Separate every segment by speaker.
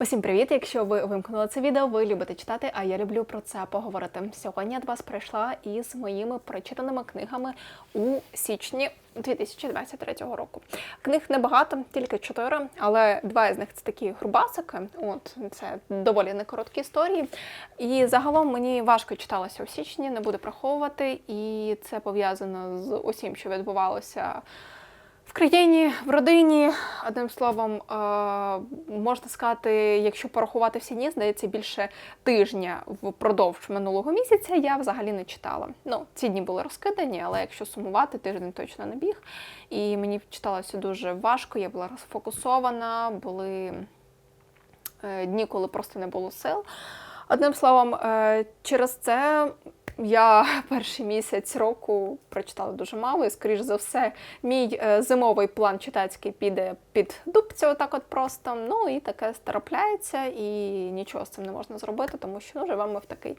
Speaker 1: Усім привіт! Якщо ви вимкнули це відео, ви любите читати, а я люблю про це поговорити. Сьогодні я до вас прийшла із моїми прочитаними книгами у січні 2023 року. Книг небагато, тільки чотири, але два з них це такі грубасики. От це доволі не короткі історії. І загалом мені важко читалося у січні, не буду приховувати, і це пов'язано з усім, що відбувалося. В країні, в родині, одним словом, е, можна сказати, якщо порахувати всі дні, здається, більше тижня впродовж минулого місяця я взагалі не читала. Ну, ці дні були розкидані, але якщо сумувати, тиждень точно не біг. І мені читалося дуже важко, я була розфокусована, були е, дні, коли просто не було сил. Одним словом, е, через це я перший місяць року прочитала дуже мало, і, скоріш за все, мій е, зимовий план читацький піде під дубцю, отак от просто. Ну і таке старопляється, і нічого з цим не можна зробити, тому що ну, живемо в такий.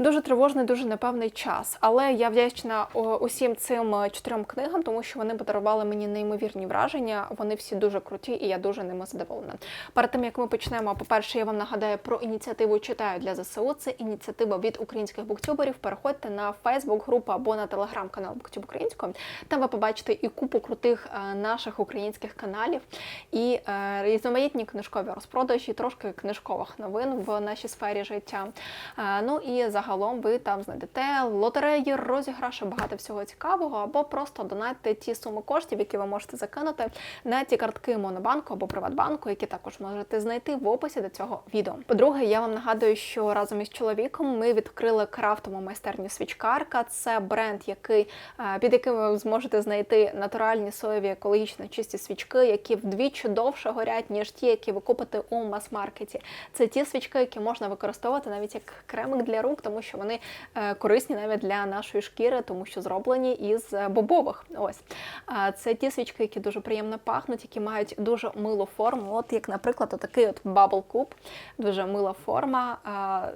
Speaker 1: Дуже тривожний, дуже непевний час. Але я вдячна усім цим е, чотирьом книгам, тому що вони подарували мені неймовірні враження. Вони всі дуже круті, і я дуже ними задоволена. Перед тим як ми почнемо, по-перше, я вам нагадаю про ініціативу Читаю для ЗСУ. Це ініціатива від українських буктюберів. Переходьте на Фейсбук групу або на телеграм-канал Буктюб Українського. Там ви побачите і купу крутих е, наших українських каналів, і е, різноманітні книжкові розпродажі, трошки книжкових новин в нашій сфері життя. Ну і загалом ви там знайдете лотереї, розіграші, багато всього цікавого, або просто донатьте ті суми коштів, які ви можете закинути на ті картки Монобанку або Приватбанку, які також можете знайти в описі до цього відео. По-друге, я вам нагадую, що разом із чоловіком ми відкрили крафтову майстерню свічкарка. Це бренд, який е, під яким ви зможете знайти натуральні соєві екологічно чисті свічки, які вдвічі довше горять, ніж ті, які ви купите у мас-маркеті. Це ті свічки, які можна використовувати навіть як кремик для рук, тому що вони е, корисні навіть для нашої шкіри, тому що зроблені із е, бобових. Ось це ті свічки, які дуже приємно пахнуть, які мають дуже милу форму. От як, наприклад, отакий от Bubble Cube, дуже мила форма,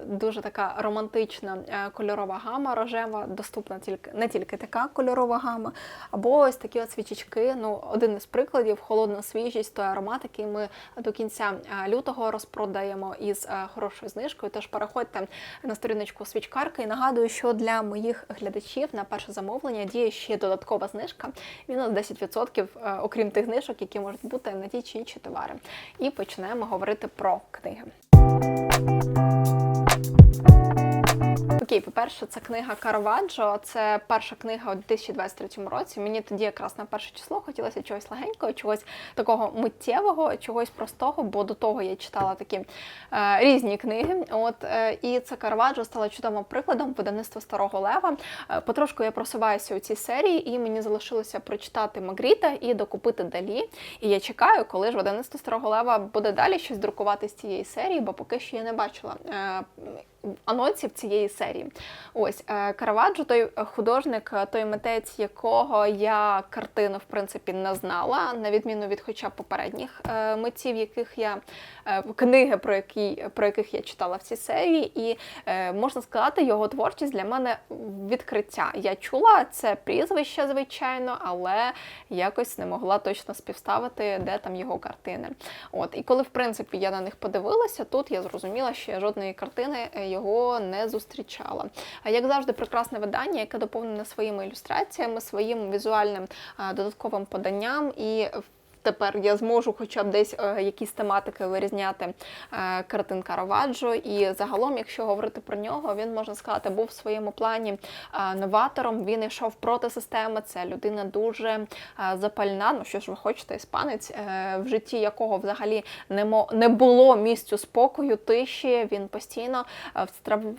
Speaker 1: дуже така романтична е, кольорова гама рожева, доступна тільки не тільки така кольорова гама, або ось такі от свічечки. Ну, один із прикладів холодна свіжість, той аромат, який ми до кінця лютого розпродаємо із хорошою знижкою. Тож переходьте на сторіночку свічкарки і нагадую, що для моїх глядачів на перше замовлення діє ще додаткова знижка. Мінус 10%, е, окрім тих знижок, які можуть бути на ті чи інші товари. І почнемо говорити про книги. Окей, по-перше, це книга Караваджо. Це перша книга у 2023 році. Мені тоді якраз на перше число хотілося чогось легенького, чогось такого миттєвого, чогось простого, бо до того я читала такі е, різні книги. От е, і це Караваджо стало чудовим прикладом видавництва Старого Лева. Е, потрошку я просуваюся у цій серії, і мені залишилося прочитати Магріта і докупити Далі. І я чекаю, коли ж видавництво Старого Лева буде далі щось друкувати з цієї серії, бо поки що я не бачила. Е, Анонсів цієї серії. Ось е, Караваджо, той художник, е, той митець, якого я картину в принципі не знала, на відміну від хоча б попередніх е, митців, яких я книги, про які про яких я читала в цій серії, і можна сказати, його творчість для мене відкриття. Я чула це прізвище, звичайно, але якось не могла точно співставити, де там його картини. От і коли в принципі я на них подивилася, тут я зрозуміла, що я жодної картини його не зустрічала. Як завжди, прекрасне видання, яке доповнене своїми ілюстраціями, своїм візуальним додатковим поданням і Тепер я зможу хоча б десь е, якісь тематики вирізняти е, картин Караваджо. І загалом, якщо говорити про нього, він можна сказати, був в своєму плані е, новатором. Він йшов проти системи. Це людина дуже запальна. Ну що ж ви хочете, іспанець, в житті якого взагалі не було місцю спокою, тиші. Він постійно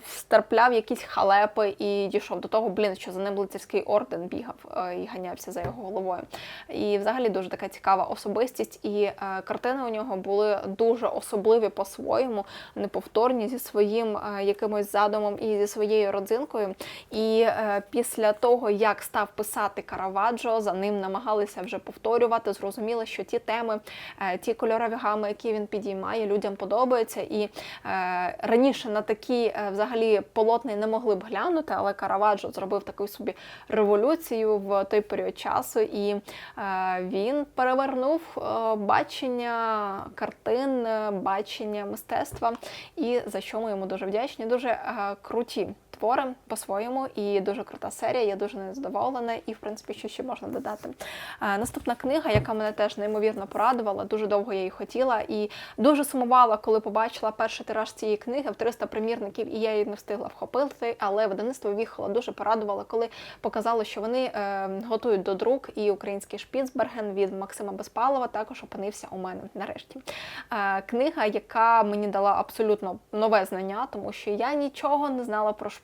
Speaker 1: встрапляв якісь халепи і дійшов до того, блін, що за ним лицарський орден бігав і ганявся за його головою. І взагалі дуже така цікава особистість, і е, картини у нього були дуже особливі по-своєму, неповторні зі своїм е, якимось задумом і зі своєю родзинкою. І е, після того, як став писати Караваджо, за ним намагалися вже повторювати. Зрозуміло, що ті теми, ті кольорові гами, які він підіймає, людям подобаються. І раніше на такі взагалі полотни не могли б глянути, але Караваджо зробив таку собі революцію в той період часу, і він перевернув перевернув е, бачення картин, е, бачення мистецтва, і за що ми йому дуже вдячні. Дуже е, круті твори по-своєму, і дуже крута серія. Я дуже нею задоволена, і в принципі, що ще можна додати. Наступна книга, яка мене теж неймовірно порадувала, дуже довго я її хотіла, і дуже сумувала, коли побачила перший тираж цієї книги в 300 примірників, і я її не встигла вхопити. Але видавництво Віхола дуже порадувало, коли показало, що вони е, готують до друк, і український Шпіцберген від Максима Безпалова також опинився у мене нарешті. Е, книга, яка мені дала абсолютно нове знання, тому що я нічого не знала про Шпіцберген.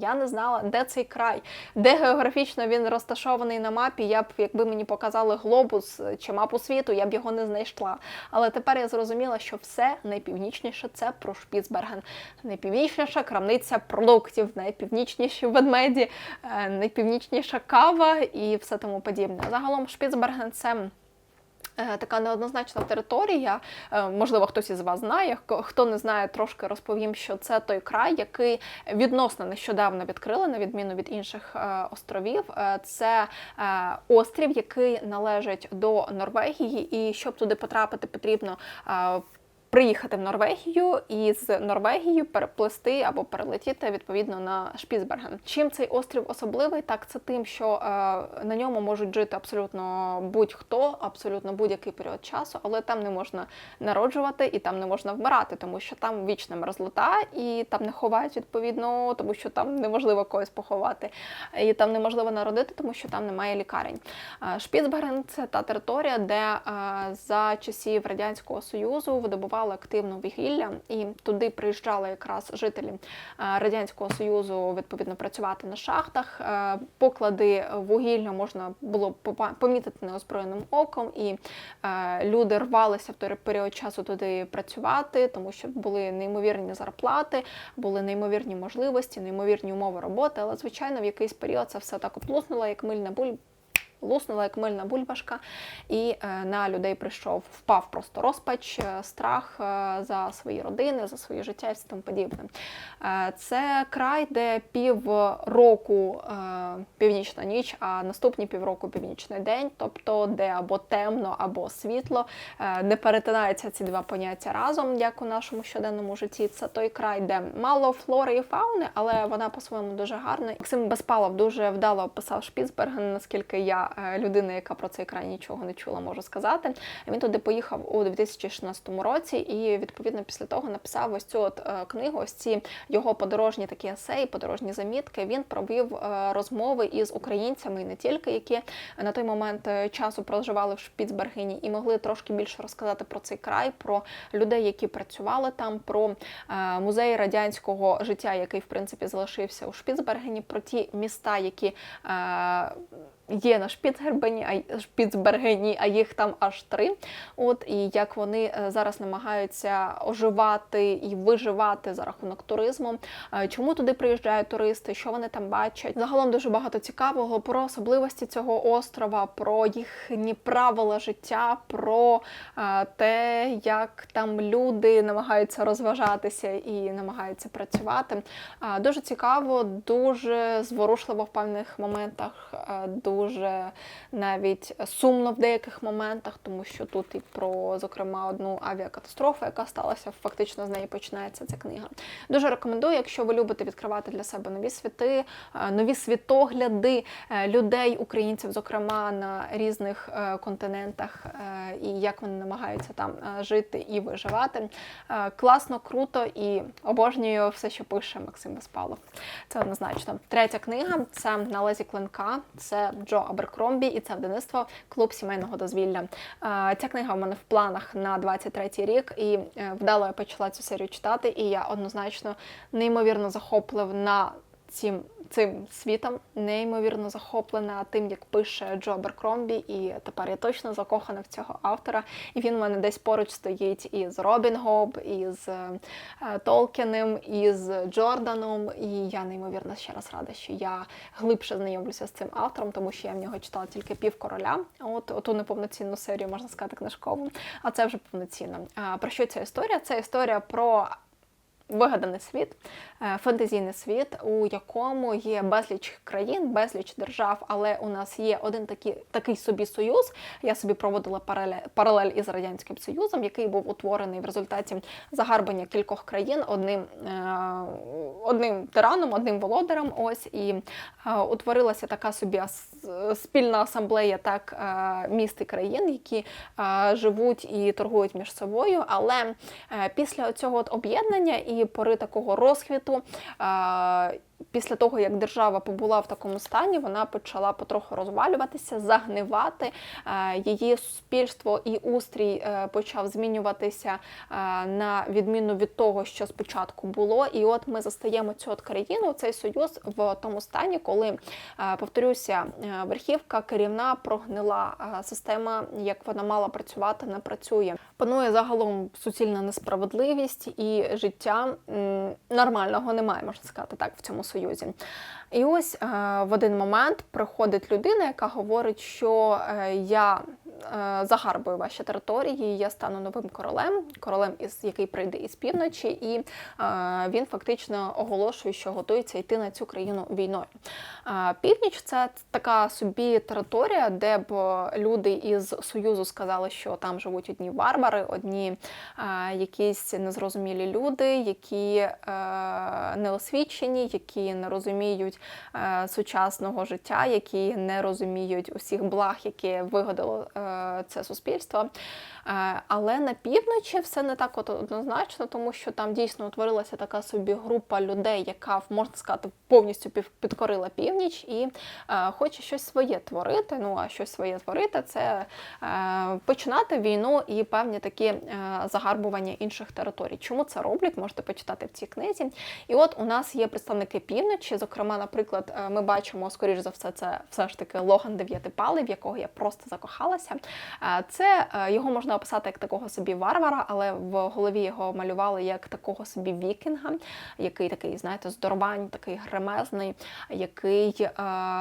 Speaker 1: Я не знала, де цей край, де географічно він розташований на мапі. Я б, якби мені показали глобус чи мапу світу, я б його не знайшла. Але тепер я зрозуміла, що все найпівнічніше це про Шпіцберген. Найпівнічніша крамниця продуктів, найпівнічніші ведмеді, е, найпівнічніша кава і все тому подібне. Загалом Шпіцберген це. Е, Така неоднозначна територія. Е, Можливо, хтось із вас знає. Хто не знає, трошки розповім, що це той край, який відносно нещодавно відкрили, на відміну від інших е, островів. Це острів, який належить до Норвегії, і щоб туди потрапити, потрібно. Приїхати в Норвегію і з Норвегії переплисти або перелетіти відповідно на Шпіцберген. Чим цей острів особливий? Так це тим, що е, на ньому можуть жити абсолютно будь-хто, абсолютно будь-який період часу, але там не можна народжувати і там не можна вмирати, тому що там вічна мерзлота, і там не ховають відповідно, тому що там неможливо когось поховати, і там неможливо народити, тому що там немає лікарень. Е, Шпіцберген це та територія, де е, за часів радянського союзу видобували активно вугілля, і туди приїжджали якраз жителі е, радянського союзу відповідно працювати на шахтах. Е, Поклади вугілля можна було помітити неозброєним оком, і е, люди рвалися в той період часу туди працювати, тому що були неймовірні зарплати, були неймовірні можливості, неймовірні умови роботи. Але звичайно, в якийсь період це все так оплуснуло, як мильна буль луснула як мильна бульбашка, і е, на людей прийшов, впав просто розпач, е, страх е, за свої родини, за своє життя і все тому подібне. Це край, де пів року е, північна ніч, а наступні півроку північний день, тобто де або темно, або світло. Не перетинаються ці два поняття разом, як у нашому щоденному житті. Це той край, де мало флори і фауни, але вона по-своєму дуже гарна. Максим Безпалов дуже вдало описав Шпіцберген, наскільки я людина, яка про цей край нічого не чула, можу сказати. Він туди поїхав у 2016 році, і відповідно після того написав ось цю от е, книгу, ось ці його подорожні такі есеї, подорожні замітки. Він провів е, розмови із українцями і не тільки, які на той момент е, часу проживали в Шпіцбергені і могли трошки більше розказати про цей край, про людей, які працювали там, про е, музей радянського життя, який в принципі залишився у Шпіцбергені, про ті міста, які е, є на Шпіцбергені, а Шпіцбергені, а їх там аж три. От і як вони е, зараз намагаються оживати і виживати за рахунок туризму. Е, Чому туди приїжджають туристи? Що вони там бачать? Загалом дуже багато цікавого про особливості цього острова, про їхні правила життя, про е, те, як там люди намагаються розважатися і намагаються працювати. Дуже цікаво, дуже зворушливо в певних моментах, дуже навіть сумно в деяких моментах, тому що тут і про, зокрема, одну авіакатастрофу, яка сталася, фактично з неї починається ця книга. Дуже рекомендую, якщо ви любите відкривати для себе нові світи, е, нові світогляди е, людей, українців, зокрема на різних е, континентах, і як вони намагаються там жити і виживати. Класно, круто і обожнюю все, що пише Максим Безпалов. Це однозначно. Третя книга це на лезі клинка. Це Джо Аберкромбі і це видавництво Клуб сімейного дозвілля. Е, Ця книга в мене в планах на 23-й рік, і е, вдало я почала цю серію читати, і я однозначно неймовірно захоплена цим. Цим світом неймовірно захоплена тим, як пише Джо Аберкромбі, і тепер я точно закохана в цього автора. І він у мене десь поруч стоїть із Робін Гоб, із е, Толкіним, із Джорданом. І я неймовірно ще раз рада, що я глибше знайомлюся з цим автором, тому що я в нього читала тільки пів короля. От оту неповноцінну серію можна сказати книжкову, а це вже повноцінно. Про що ця історія? Це історія про Вигаданий світ, е, фантазійний світ, у якому є безліч країн, безліч держав, але у нас є один такий такий собі союз. Я собі проводила паралель, паралель із радянським союзом, який був утворений в результаті загарбання кількох країн одним е, одним тираном, одним володарем. Ось і е, утворилася така собі спільна асамблея так міст і країн, які живуть і торгують між собою. Але після цього об'єднання і пори такого розхвіту. Після того, як держава побула в такому стані, вона почала потроху розвалюватися, загнивати. Е, Її суспільство і устрій е, почав змінюватися е, на відміну від того, що спочатку було. І от ми застаємо цю от країну, цей союз в тому стані, коли, повторюся, верхівка керівна прогнила система, як вона мала працювати, не працює. Панує загалом суцільна несправедливість і життя нормального немає, можна сказати так, в цьому союзі. І ось е, в один момент приходить людина, яка говорить, що е, я загарбую ваші території, я стану новим королем, королем, із який прийде із півночі, і е, він фактично оголошує, що готується йти на цю країну війною. Е, Північ це така собі територія, де б люди із Союзу сказали, що там живуть одні варвари, одні е, якісь незрозумілі люди, які е, неосвічені, які не розуміють е, сучасного життя, які не розуміють усіх благ, які вигодило е, це суспільство. Е, але на півночі все не так от однозначно, тому що там дійсно утворилася така собі група людей, яка можна сказати повністю підкорила північ і е, хоче щось своє творити. Ну а щось своє творити це е, починати війну і певні такі е, загарбування інших територій. Чому це роблять? Можете почитати в цій книзі. І от у нас є представники півночі. Зокрема, наприклад, е, ми бачимо, скоріш за все, це все ж таки Логан Дев'ятипалий, в якого я просто закохалася. Е, Це е, його можна описати як такого собі варвара, але в голові його малювали як такого собі вікінга, який такий, знаєте, здоровань, такий гремезний, який е,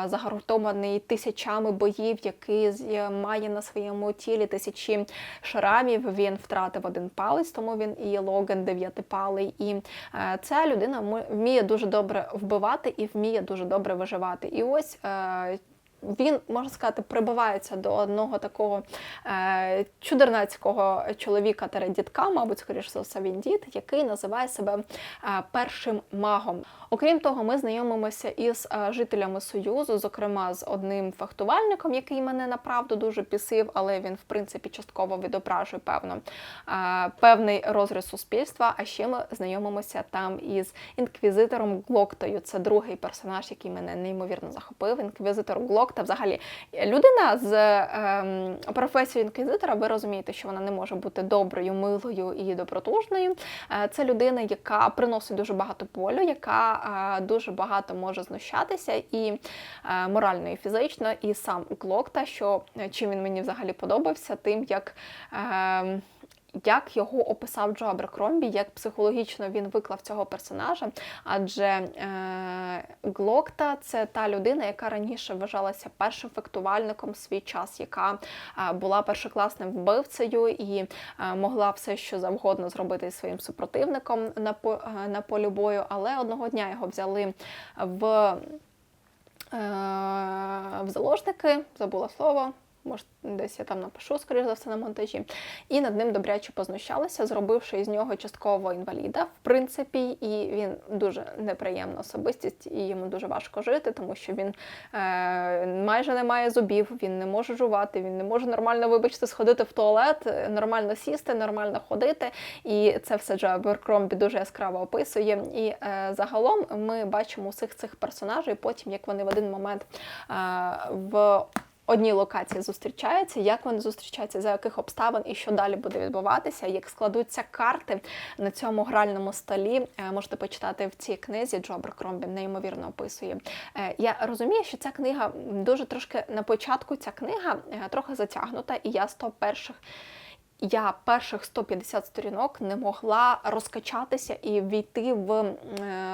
Speaker 1: загартований тисячами боїв, який має на своєму тілі тисячі шрамів. Він втратив один палець, тому він і є Логан дев'ятипалий. І е, ця людина вміє дуже добре вбивати і вміє дуже добре виживати. І ось. Е, він, можна сказати, прибивається до одного такого е, чудернацького чоловіка дідка, мабуть, скоріш за все, він дід, який називає себе е, першим магом. Окрім того, ми знайомимося із е, жителями Союзу, зокрема з одним фехтувальником, який мене направду дуже пісив, але він, в принципі, частково відображує певно е, певний розріз суспільства. А ще ми знайомимося там із інквізитором Глоктою. Це другий персонаж, який мене неймовірно захопив. Інквізитор Глокта, взагалі, людина з ем, професією інквізитора, ви розумієте, що вона не може бути доброю, милою і добротужною. Е, Це людина, яка приносить дуже багато болю, яка е, дуже багато може знущатися і е, морально, і фізично, і сам Глокта, що е, чим він мені взагалі подобався, тим як. ем, як його описав Джо Аберкромбі, як психологічно він виклав цього персонажа. Адже е, Глокта це та людина, яка раніше вважалася першим фехтувальником в свій час, яка е, була першокласним вбивцею і е, могла все, що завгодно зробити своїм супротивником на, е, на полі бою. Але одного дня його взяли в, е, в заложники, забула слово. Може, десь я там напишу, скоріш за все, на монтажі. І над ним добряче познущалися, зробивши із нього частково інваліда, в принципі, і він дуже неприємна особистість, і йому дуже важко жити, тому що він е, майже не має зубів, він не може жувати, він не може нормально, вибачте, сходити в туалет, е, нормально сісти, нормально ходити. І це все Джо Аберкромбі дуже яскраво описує. І е, загалом ми бачимо усіх цих персонажей, потім як вони в один момент е, в одній локації зустрічаються, як вони зустрічаються, за яких обставин і що далі буде відбуватися, як складуться карти на цьому гральному столі. Е, Можете почитати в цій книзі. Джо Кромбі неймовірно описує. Е, Я розумію, що ця книга дуже трошки на початку ця книга е, трохи затягнута, і я з того перших. Я перших 150 сторінок не могла розкачатися і війти в е,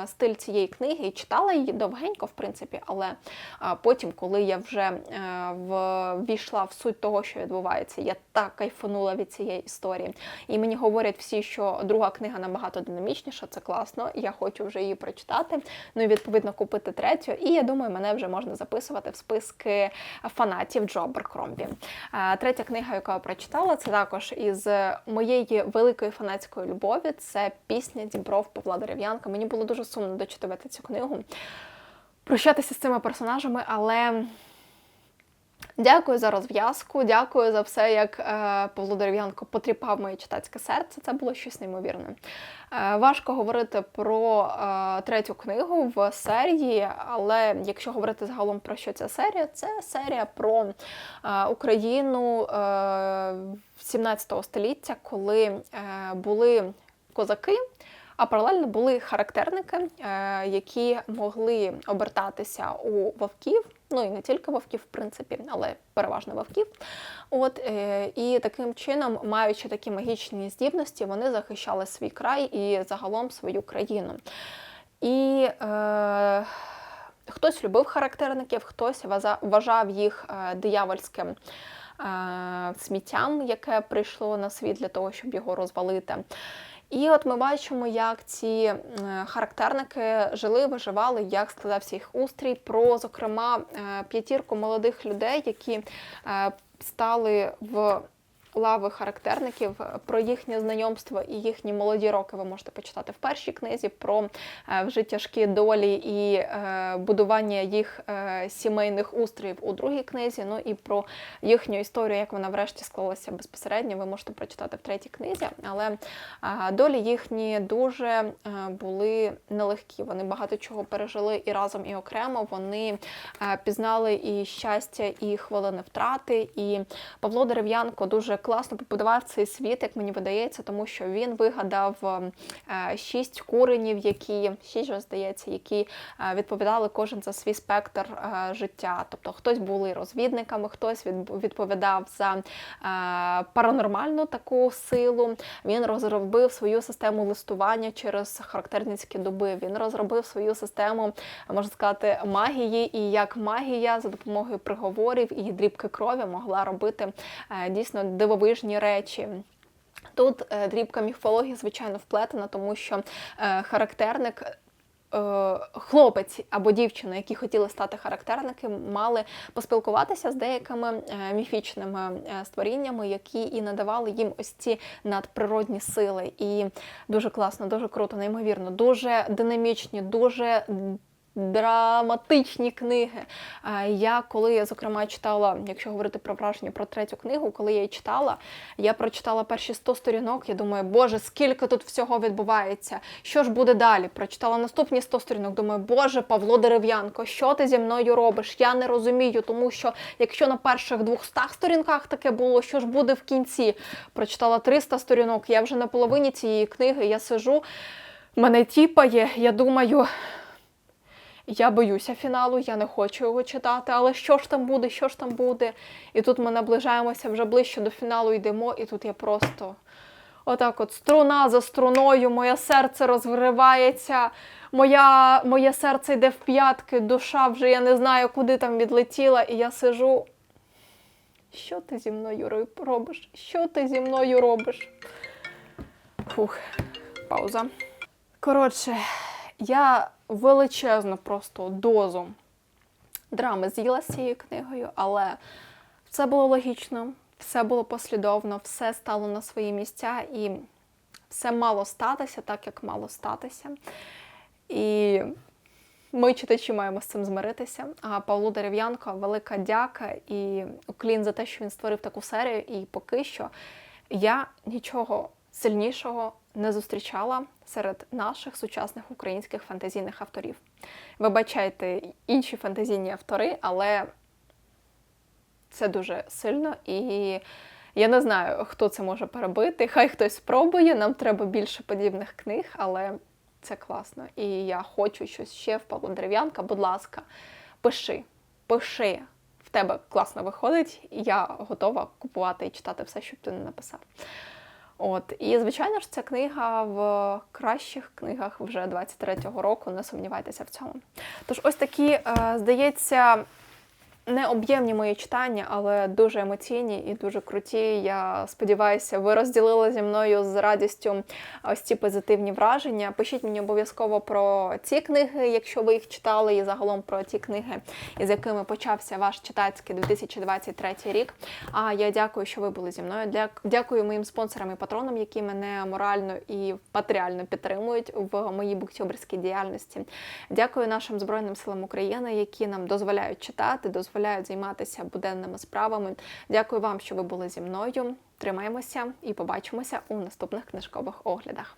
Speaker 1: стиль цієї книги. І читала її довгенько, в принципі, але а, потім, коли я вже е, в, в суть того, що відбувається, я так кайфанула від цієї історії. І мені говорять всі, що друга книга набагато динамічніша, це класно. Я хочу вже її прочитати. Ну і відповідно купити третю. І я думаю, мене вже можна записувати в списки фанатів Джо Аберкромбі. Е, Третя книга, яку я прочитала, це також із моєї великої фанатської любові. Це пісня Дібров Павла Дерев'янка. Мені було дуже сумно дочитувати цю книгу, прощатися з цими персонажами, але. Дякую за розв'язку, дякую за все, як е, Павло Дерев'янко потріпав моє читацьке серце. Це було щось неймовірне. Е, важко говорити про е, третю книгу в серії, але якщо говорити загалом про що ця серія, це серія про Україну е, 17 століття, коли були козаки. А паралельно були характерники, які могли обертатися у вовків, ну і не тільки вовків, в принципі, але переважно вовків. От е, і таким чином, маючи такі магічні здібності, вони захищали свій край і загалом свою країну. І е, хтось любив характерників, хтось вважав їх е, диявольським. Сміттям, яке прийшло на світ для того, щоб його розвалити. І от ми бачимо, як ці характерники жили, виживали, як складався їх устрій. Про, зокрема, е, п'ятірку молодих людей, які е, стали в лави характерників, про їхнє знайомство і їхні молоді роки ви можете почитати в першій книзі, про е, вже тяжкі долі і е, будування їх е, сімейних устроїв у другій книзі. Ну і про їхню історію, як вона врешті склалася безпосередньо, ви можете прочитати в третій книзі. Але долі їхні дуже були нелегкі. Вони багато чого пережили і разом, і окремо. Вони пізнали і щастя, і хвилини втрати. І Павло Дерев'янко дуже класно побудував цей світ, як мені видається, тому що він вигадав е, шість куренів, які шість здається, які е, відповідали кожен за свій спектр е, життя. Тобто хтось були розвідниками, хтось відповідав за паранормальну таку силу. Він розробив свою систему листування через характерницькі доби. Він розробив свою систему, можна сказати, магії, і як магія за допомогою приговорів і дрібки крові могла робити дійсно дивовижні речі. Тут е, дрібка міфології, звичайно, вплетена, тому що е, характерник. Е, хлопець або дівчина, які хотіли стати характерниками, мали поспілкуватися з деякими міфічними створіннями, які і надавали їм ось ці надприродні сили. І дуже класно, дуже круто, неймовірно, дуже динамічні, дуже драматичні книги. Я коли я, зокрема, читала, якщо говорити про враження про третю книгу, коли я її читала, я прочитала перші 100 сторінок. Я думаю, боже, скільки тут всього відбувається, що ж буде далі? Прочитала наступні 100 сторінок. Думаю, Боже, Павло Дерев'янко, що ти зі мною робиш? Я не розумію, тому що якщо на перших 200 сторінках таке було, що ж буде в кінці? Прочитала 300 сторінок. Я вже на половині цієї книги я сижу, мене тіпає, я думаю. Я боюся фіналу, я не хочу його читати, але що ж там буде, що ж там буде? І тут ми наближаємося вже ближче до фіналу йдемо, і тут я просто отак от струна за струною, моє серце розривається, моя, моє серце йде в п'ятки, душа вже я не знаю, куди там відлетіла, і я сижу. Що ти зі мною робиш? Що ти зі мною робиш? Фух, пауза. Коротше, я величезну просто дозу драми з'їла з цією книгою, але все було логічно, все було послідовно, все стало на свої місця і все мало статися так, як мало статися. І ми, читачі, маємо з цим змиритися. А Павлу Дерев'янко велика дяка і уклін за те, що він створив таку серію. І поки що я нічого сильнішого не зустрічала серед наших сучасних українських фантазійних авторів. Вибачайте інші фантазійні автори, але це дуже сильно і. Я не знаю, хто це може перебити. Хай хтось спробує, нам треба більше подібних книг, але це класно. І я хочу щось ще в Павло Дерев'янка. Будь ласка, пиши, пиши В тебе класно виходить, і я готова купувати і читати все, що ти не написав. От і звичайно ж, ця книга в кращих книгах вже 23-го року. Не сумнівайтеся в цьому. Тож, ось такі, е, здається, не об'ємні мої читання, але дуже емоційні і дуже круті. Я сподіваюся, ви розділили зі мною з радістю ось ці позитивні враження. Пишіть мені обов'язково про ці книги, якщо ви їх читали, і загалом про ті книги, із якими почався ваш читацький 2023 рік. А я дякую, що ви були зі мною. Дя- Дякую моїм спонсорам і патронам, які мене морально і матеріально підтримують в моїй буктюберській діяльності. Дякую нашим Збройним силам України, які нам дозволяють читати, дозволяють займатися буденними справами. Дякую вам, що ви були зі мною. Тримаємося і побачимося у наступних книжкових оглядах.